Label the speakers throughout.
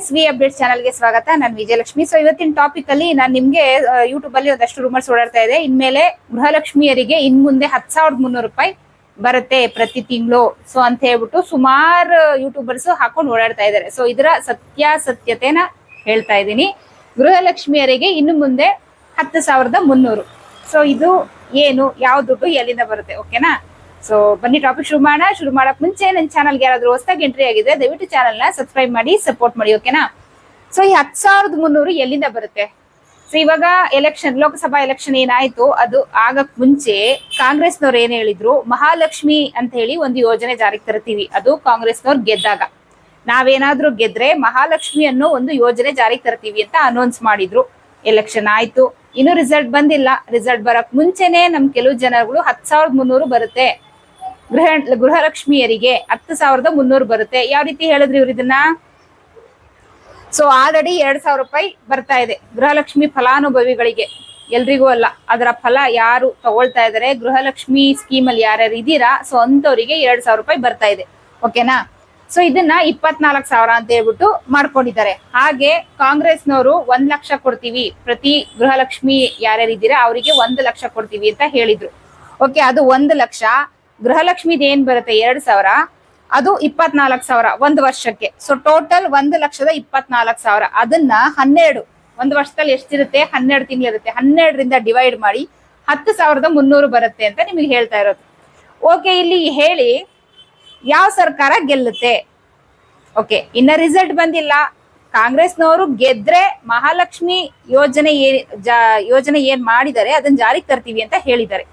Speaker 1: Friends V update ಚಾನಲ್ಗೆ ಸ್ವಾಗತ. ನಾನು ವಿಜಯಲಕ್ಷ್ಮಿ. ಸೊ ಇವತ್ತಿನ ಟಾಪಿಕ್ ಅಲ್ಲಿ ನಾನು ನಿಮಗೆ ಯೂಟ್ಯೂಬ್ ಅಲ್ಲಿ ಒಂದಷ್ಟು ರೂಮರ್ಸ್ ಓಡಾಡ್ತಾ ಇದೆ. ಇನ್ಮೇಲೆ ಗೃಹಲಕ್ಷ್ಮಿಯರಿಗೆ ಇನ್ ಮುಂದೆ ಹತ್ತು ಸಾವಿರದ ಮುನ್ನೂರು ರೂಪಾಯಿ ಬರುತ್ತೆ ಪ್ರತಿ ತಿಂಗಳು. ಸೊ ಅಂತ ಹೇಳ್ಬಿಟ್ಟು ಸುಮಾರು ಯೂಟ್ಯೂಬರ್ಸ್ ಹಾಕೊಂಡು ಓಡಾಡ್ತಾ ಇದ್ದಾರೆ ಸೊ ಇದರ ಸತ್ಯಾಸತ್ಯತೆನ ಹೇಳ್ತಾ ಇದ್ದೀನಿ. ಗೃಹಲಕ್ಷ್ಮಿಯರಿಗೆ ಇನ್ನು ಮುಂದೆ ಹತ್ತು ಸಾವಿರದ ಮುನ್ನೂರು. ಸೊ ಇದು ಏನು? ಯಾವ ದುಡ್ಡು ಎಲ್ಲಿಂದ ಬರುತ್ತೆ? ಓಕೆನಾ ಸೊ ಬನ್ನಿ ಟಾಪಿಕ್ ಶುರು ಮಾಡೋಣ. ಶುರು ಮಾಡಕ್ ಮುಂಚೆ ನನ್ನ ಚಾನಲ್ಗೆ ಯಾರಾದರೂ ಹೊಸದಾಗಿ ಎಂಟ್ರಿ ಆಗಿದೆ ದಯವಿಟ್ಟು ಚಾನಲ್ನ ಸಬ್ಸ್ಕ್ರೈಬ್ ಮಾಡಿ ಸಪೋರ್ಟ್ ಮಾಡಿ ಓಕೆನಾ ಸೊ ಈ ಹತ್ತು ಸಾವಿರದ ಮುನ್ನೂರು ಎಲ್ಲಿಂದ ಬರುತ್ತೆ? ಸೊ ಇವಾಗ ಎಲೆಕ್ಷನ್ ಲೋಕಸಭಾ ಎಲೆಕ್ಷನ್ ಏನಾಯ್ತು? ಅದು ಆಗಕ್ ಮುಂಚೆ ಕಾಂಗ್ರೆಸ್ನವ್ರು ಏನ್ ಹೇಳಿದ್ರು? ಮಹಾಲಕ್ಷ್ಮಿ ಅಂತ ಹೇಳಿ ಒಂದು ಯೋಜನೆ ಜಾರಿಗೆ ತರ್ತೀವಿ. ಅದು ಕಾಂಗ್ರೆಸ್ನವ್ರು ಗೆದ್ದಾಗ. ನಾವೇನಾದ್ರೂ ಗೆದ್ರೆ ಮಹಾಲಕ್ಷ್ಮಿ ಅನ್ನೋ ಒಂದು ಯೋಜನೆ ಜಾರಿಗೆ ತರ್ತೀವಿ ಅಂತ ಅನೌನ್ಸ್ ಮಾಡಿದ್ರು. ಎಲೆಕ್ಷನ್ ಆಯ್ತು. ಇನ್ನು ರಿಸಲ್ಟ್ ಬಂದಿಲ್ಲ. ರಿಸಲ್ಟ್ ಬರಕ್ ಮುಂಚೆನೆ ನಮ್ ಕೆಲವು ಜನಗಳು ಹತ್ ಸಾವಿರದ ಮುನ್ನೂರು ಬರುತ್ತೆ. ಗೃಹ ಗೃಹಲಕ್ಷ್ಮಿಯರಿಗೆ ಹತ್ತು ಸಾವಿರದ ಮುನ್ನೂರು ಬರುತ್ತೆ. ಯಾವ ರೀತಿ ಹೇಳಿದ್ರಿ ಇವ್ರು ಇದನ್ನ? ಸೊ ಆಲ್ರೆಡಿ ಎರಡ್ ಸಾವಿರ ರೂಪಾಯಿ ಬರ್ತಾ ಇದೆ ಗೃಹಲಕ್ಷ್ಮಿ ಫಲಾನುಭವಿಗಳಿಗೆ. ಎಲ್ರಿಗೂ ಅಲ್ಲ, ಅದರ ಫಲ ಯಾರು ತಗೊಳ್ತಾ ಇದಾರೆ? ಗೃಹಲಕ್ಷ್ಮಿ ಸ್ಕೀಮ್ ಅಲ್ಲಿ ಯಾರ್ಯಾರು ಇದೀರಾ? ಸೊ ಅಂತವರಿಗೆ ಎರಡ್ ಸಾವಿರ ರೂಪಾಯಿ ಬರ್ತಾ ಇದೆ. ಓಕೆನಾ ಸೊ ಇದನ್ನ ಇಪ್ಪತ್ನಾಲ್ಕು ಸಾವಿರ ಅಂತ ಹೇಳ್ಬಿಟ್ಟು ಮಾಡ್ಕೊಂಡಿದ್ದಾರೆ. ಹಾಗೆ ಕಾಂಗ್ರೆಸ್ನವರು ಒಂದ್ ಲಕ್ಷ ಕೊಡ್ತೀವಿ. ಪ್ರತಿ ಗೃಹಲಕ್ಷ್ಮಿ ಯಾರ್ಯಾರು ಇದ್ದೀರಾ ಅವರಿಗೆ ಒಂದು ಲಕ್ಷ ಕೊಡ್ತೀವಿ ಅಂತ ಹೇಳಿದ್ರು. ಓಕೆ ಅದು ಒಂದು ಲಕ್ಷ. ಗೃಹಲಕ್ಷ್ಮಿದ್ ಏನ್ ಬರುತ್ತೆ ಎರಡ್ ಸಾವಿರ, ಅದು ಇಪ್ಪತ್ನಾಲ್ಕು ಸಾವಿರ ಒಂದು ವರ್ಷಕ್ಕೆ. ಸೊ ಟೋಟಲ್ ಒಂದು ಲಕ್ಷದ ಇಪ್ಪತ್ನಾಲ್ಕು ಸಾವಿರ. ಅದನ್ನ ಹನ್ನೆರಡು, ಒಂದು ವರ್ಷದಲ್ಲಿ ಎಷ್ಟಿರುತ್ತೆ? ಹನ್ನೆರಡು ತಿಂಗಳಿರುತ್ತೆ. ಹನ್ನೆರಡರಿಂದ ಡಿವೈಡ್ ಮಾಡಿ ಹತ್ತು ಸಾವಿರದ ಮುನ್ನೂರು ಬರುತ್ತೆ ಅಂತ ನಿಮಗೆ ಹೇಳ್ತಾ ಇರೋದು. ಓಕೆ ಇಲ್ಲಿ ಹೇಳಿ ಯಾವ ಸರ್ಕಾರ ಗೆಲ್ಲುತ್ತೆ? ಓಕೆ ಇನ್ನ ರಿಸಲ್ಟ್ ಬಂದಿಲ್ಲ. ಕಾಂಗ್ರೆಸ್ನವರು ಗೆದ್ರೆ ಮಹಾಲಕ್ಷ್ಮಿ ಯೋಜನೆ ಏನ್ ಯೋಜನೆ ಏನ್ ಮಾಡಿದ್ದಾರೆ, ಅದನ್ನ ಜಾರಿಗೆ ತರ್ತೀವಿ ಅಂತ ಹೇಳಿದ್ದಾರೆ.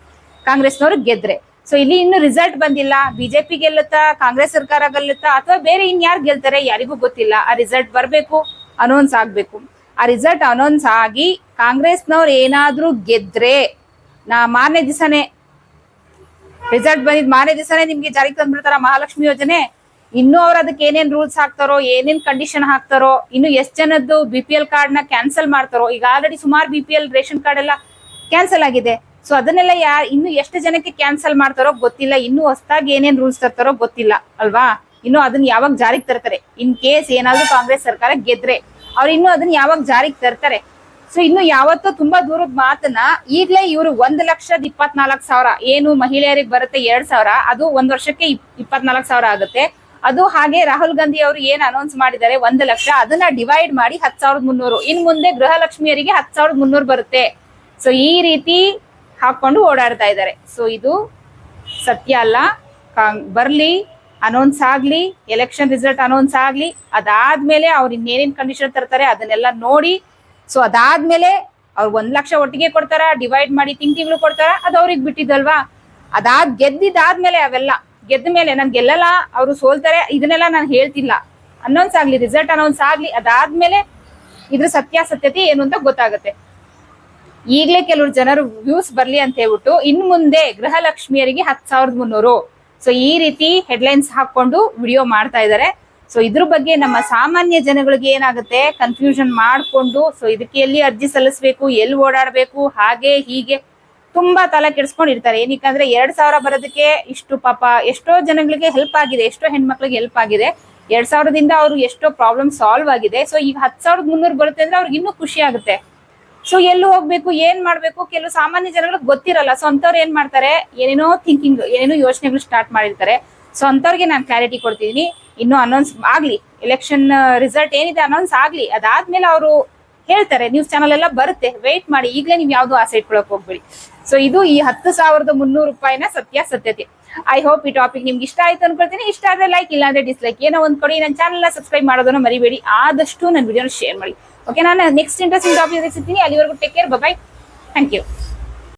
Speaker 1: ಕಾಂಗ್ರೆಸ್ನವರು ಗೆದ್ರೆ. ಸೊ ಇಲ್ಲಿ ಇನ್ನು ರಿಸಲ್ಟ್ ಬಂದಿಲ್ಲ. ಬಿಜೆಪಿ ಗೆಲ್ಲುತ್ತಾ, ಕಾಂಗ್ರೆಸ್ ಸರ್ಕಾರ ಗೆಲ್ಲುತ್ತಾ, ಅಥವಾ ಬೇರೆ ಇನ್ಯಾರು ಗೆಲ್ತಾರೆ ಯಾರಿಗೂ ಗೊತ್ತಿಲ್ಲ. ಆ ರಿಸಲ್ಟ್ ಬರಬೇಕು ಅನೌನ್ಸ್ ಆಗ್ಬೇಕು. ಆ ರಿಸಲ್ಟ್ ಅನೌನ್ಸ್ ಆಗಿ ಕಾಂಗ್ರೆಸ್ನವ್ರು ಏನಾದ್ರೂ ಗೆದ್ರೆ, ನಾ ಮಾರನೇ ದಿವಸನೇ ರಿಸಲ್ಟ್ ಬಂದಿದ್ ಮಾರನೇ ದಿವಸನೇ ನಿಮ್ಗೆ ಜಾರಿಗೆ ತಂದ್ಬಿಡ್ತಾರ ಮಹಾಲಕ್ಷ್ಮಿ ಯೋಜನೆ. ಇನ್ನು ಅವ್ರು ಅದಕ್ಕೆ ಏನೇನ್ ರೂಲ್ಸ್ ಹಾಕ್ತಾರೋ, ಏನೇನ್ ಕಂಡೀಷನ್ ಹಾಕ್ತಾರೋ, ಇನ್ನು ಎಷ್ಟ್ ಜನದ್ದು B P L card cancel ಮಾಡ್ತಾರೋ, ಈಗ ಆಲ್ರೆಡಿ ಸುಮಾರು B P L ration card ಎಲ್ಲ ಕ್ಯಾನ್ಸಲ್ ಆಗಿದೆ. ಸೊ ಅದನ್ನೆಲ್ಲ ಯಾರು ಇನ್ನು ಎಷ್ಟು ಜನಕ್ಕೆ ಕ್ಯಾನ್ಸಲ್ ಮಾಡ್ತಾರೋ ಗೊತ್ತಿಲ್ಲ. ಇನ್ನು ಹೊಸದಾಗಿ ಏನೇನ್ ರೂಲ್ಸ್ ತರ್ತಾರೋ ಗೊತ್ತಿಲ್ಲ, ಅಲ್ವಾ? ಇನ್ನು ಅದನ್ನ ಯಾವಾಗ ಜಾರಿಗೆ ತರ್ತಾರೆ? ಇನ್ ಕೇಸ್ ಏನಾದ್ರೂ ಕಾಂಗ್ರೆಸ್ ಸರ್ಕಾರ ಗೆದ್ರೆ. ಅವ್ರು ಇನ್ನು ಅದನ್ನ ಯಾವಾಗ ಜಾರಿಗೆ ತರ್ತಾರೆ? ಸೊ ಇನ್ನು ಯಾವತ್ತೋ ತುಂಬಾ ದೂರದ ಮಾತನ್ನ ಈಗ್ಲೇ ಇವರು ಒಂದ್ ಲಕ್ಷದ ಇಪ್ಪತ್ನಾಲ್ಕು ಸಾವಿರ, ಏನು ಮಹಿಳೆಯರಿಗೆ ಬರುತ್ತೆ ಎರಡ್ ಸಾವಿರ, ಅದು ಒಂದ್ ವರ್ಷಕ್ಕೆ ಇಪ್ಪತ್ನಾಲ್ಕು ಸಾವಿರ ಆಗುತ್ತೆ. ಅದು ಹಾಗೆ ರಾಹುಲ್ ಗಾಂಧಿ ಅವರು ಏನ್ ಅನೌನ್ಸ್ ಮಾಡಿದ್ದಾರೆ ಒಂದು ಲಕ್ಷ, ಅದನ್ನ ಡಿವೈಡ್ ಮಾಡಿ ಹತ್ ಸಾವಿರದ ಮುನ್ನೂರು. ಇನ್ ಮುಂದೆ ಗೃಹಲಕ್ಷ್ಮಿಯರಿಗೆ ಹತ್ ಸಾವಿರದ ಮುನ್ನೂರು ಬರುತ್ತೆ. ಸೊ ಈ ರೀತಿ ಹಾಕೊಂಡು ಓಡಾಡ್ತಾ ಇದ್ದಾರೆ. ಸೊ ಇದು ಸತ್ಯ ಅಲ್ಲ. ಬರ್ಲಿ ಅನೌನ್ಸ್ ಆಗ್ಲಿ ಎಲೆಕ್ಷನ್ ರಿಸಲ್ಟ್ ಅನೌನ್ಸ್ ಆಗ್ಲಿ, ಅದಾದ್ಮೇಲೆ ಅವ್ರು ಇನ್ನೇನೇನ್ ಕಂಡೀಷನ್ ತರ್ತಾರೆ ಅದನ್ನೆಲ್ಲ ನೋಡಿ ಸೊ ಅದಾದ್ಮೇಲೆ ಅವ್ರು ಒಂದ್ ಲಕ್ಷ ಒಟ್ಟಿಗೆ ಕೊಡ್ತಾರ ಡಿವೈಡ್ ಮಾಡಿ ತಿಂಗ್ ತಿಂಗಳು ಕೊಡ್ತಾರ, ಅದು ಅವ್ರಿಗೆ ಬಿಟ್ಟಿದ್ದಲ್ವಾ? ಅದಾದ್ ಗೆದ್ದಿದ್ದಾದ್ಮೇಲೆ ಅವೆಲ್ಲ, ಗೆದ್ದ ಮೇಲೆ ನಾನು ಗೆಲ್ಲಲ್ಲ, ಅವರು ಸೋಲ್ತಾರೆ, ಇದನ್ನೆಲ್ಲ ನಾನು ಹೇಳ್ತಿಲ್ಲ. ಅನೌನ್ಸ್ ಆಗ್ಲಿ ರಿಸಲ್ಟ್ ಅನೌನ್ಸ್ ಆಗ್ಲಿ, ಅದಾದ್ಮೇಲೆ ಇದ್ರ ಸತ್ಯಾಸತ್ಯತೆ ಏನು ಅಂತ ಗೊತ್ತಾಗುತ್ತೆ. ಈಗಲೇ ಕೆಲವರು ಜನರು ವ್ಯೂಸ್ ಬರ್ಲಿ ಅಂತ ಹೇಳ್ಬಿಟ್ಟು ಇನ್ ಮುಂದೆ ಗೃಹಲಕ್ಷ್ಮಿಯರಿಗೆ ಹತ್ ಸಾವಿರದ ಮುನ್ನೂರು. ಸೊ ಈ ರೀತಿ ಹೆಡ್ಲೈನ್ಸ್ ಹಾಕೊಂಡು ವಿಡಿಯೋ ಮಾಡ್ತಾ ಇದ್ದಾರೆ ಸೊ ಇದ್ರ ಬಗ್ಗೆ ನಮ್ಮ ಸಾಮಾನ್ಯ ಜನಗಳಿಗೆ ಏನಾಗುತ್ತೆ? ಕನ್ಫ್ಯೂಷನ್ ಮಾಡ್ಕೊಂಡು ಸೊ ಇದಕ್ಕೆ ಎಲ್ಲಿ ಅರ್ಜಿ ಸಲ್ಲಿಸಬೇಕು, ಎಲ್ಲಿ ಓಡಾಡ್ಬೇಕು, ಹಾಗೆ ಹೀಗೆ ತುಂಬಾ ತಲೆ ಕೆಡಿಸ್ಕೊಂಡಿರ್ತಾರೆ ಏನಕ್ಕಂದ್ರೆ ಎರಡ್ ಸಾವಿರ ಬರೋದಕ್ಕೆ ಇಷ್ಟು ಪಾಪ, ಎಷ್ಟೋ ಜನಗಳಿಗೆ ಹೆಲ್ಪ್ ಆಗಿದೆ, ಎಷ್ಟೋ ಹೆಣ್ಮಕ್ಳಿಗೆ ಹೆಲ್ಪ್ ಆಗಿದೆ. ಎರಡ್ ಸಾವಿರದಿಂದ ಅವ್ರು ಎಷ್ಟೋ ಪ್ರಾಬ್ಲಮ್ ಸಾಲ್ವ್ ಆಗಿದೆ. ಸೊ ಈಗ ಹತ್ತು ಸಾವಿರದ ಮುನ್ನೂರು ಬರುತ್ತೆ ಅಂದ್ರೆ ಅವ್ರಿಗೆ ಇನ್ನೂ ಖುಷಿ ಆಗುತ್ತೆ. ಸೊ ಎಲ್ಲಿ ಹೋಗ್ಬೇಕು, ಏನ್ ಮಾಡ್ಬೇಕು, ಕೆಲವು ಸಾಮಾನ್ಯ ಜನಗಳಿಗೆ ಗೊತ್ತಿರಲ್ಲ. ಸೊ ಅಂತವ್ರು ಏನ್ ಮಾಡ್ತಾರೆ? ಏನೇನೋ ಥಿಂಕಿಂಗ್ ಏನೇನೋ ಯೋಚನೆಗಳು ಸ್ಟಾರ್ಟ್ ಮಾಡಿರ್ತಾರೆ. ಸೊ ಅಂತವ್ರಿಗೆ ನಾನು ಕ್ಲಾರಿಟಿ ಕೊಡ್ತಿದೀನಿ. ಇನ್ನು ಅನೌನ್ಸ್ ಆಗ್ಲಿ. ಎಲೆಕ್ಷನ್ ರಿಸಲ್ಟ್ ಏನಿದೆ ಅನೌನ್ಸ್ ಆಗ್ಲಿ. ಅದಾದ್ಮೇಲೆ ಅವರು ಹೇಳ್ತಾರೆ ನ್ಯೂಸ್ ಚಾನಲ್ ಎಲ್ಲ ಬರುತ್ತೆ ವೇಟ್ ಮಾಡಿ, ಈಗಲೇ ನೀವು ಯಾವ್ದು ಆಸೆ ಇಟ್ಕೊಳಕ್ ಹೋಗ್ಬೇಡಿ. ಸೊ ಇದು ಈ ಹತ್ತು ಸಾವಿರದ ಮುನ್ನೂರು ರೂಪಾಯಿನ ಸತ್ಯ ಸತ್ಯತೆ. ಐ ಹೋಪ್ ಈ ಟಾಪಿಕ್ ನಿಮ್ಗೆ ಇಷ್ಟ ಆಯ್ತು ಅನ್ಕೊಳ್ತೀನಿ. ಇಷ್ಟ ಆದ್ರೆ ಲೈಕ್ ಇಲ್ಲ ಅಂದ್ರೆ ಡಿಸ್ಲೈಕ್ ಏನೋ ಒಂದ್ ಕೊಡಿ ನನ್ನ ಚಾನಲ್ ಸಬ್ಸ್ಕ್ರೈಬ್ ಮಾಡೋದನ್ನ ಮರಿಬೇಡಿ. ಆದಷ್ಟು ನನ್ನ ವಿಡಿಯೋನ ಶೇರ್ ಮಾಡಿ. ಓಕೆ ನಾನು ನೆಕ್ಸ್ಟ್ ಇಂಟ್ರೆಸ್ಟಿಂಗ್ ಟಾಪಿಕ್ ಸಿಗ್ತೀನಿ. ಅಲ್ಲಿವರೆಗೂ take care bye thank you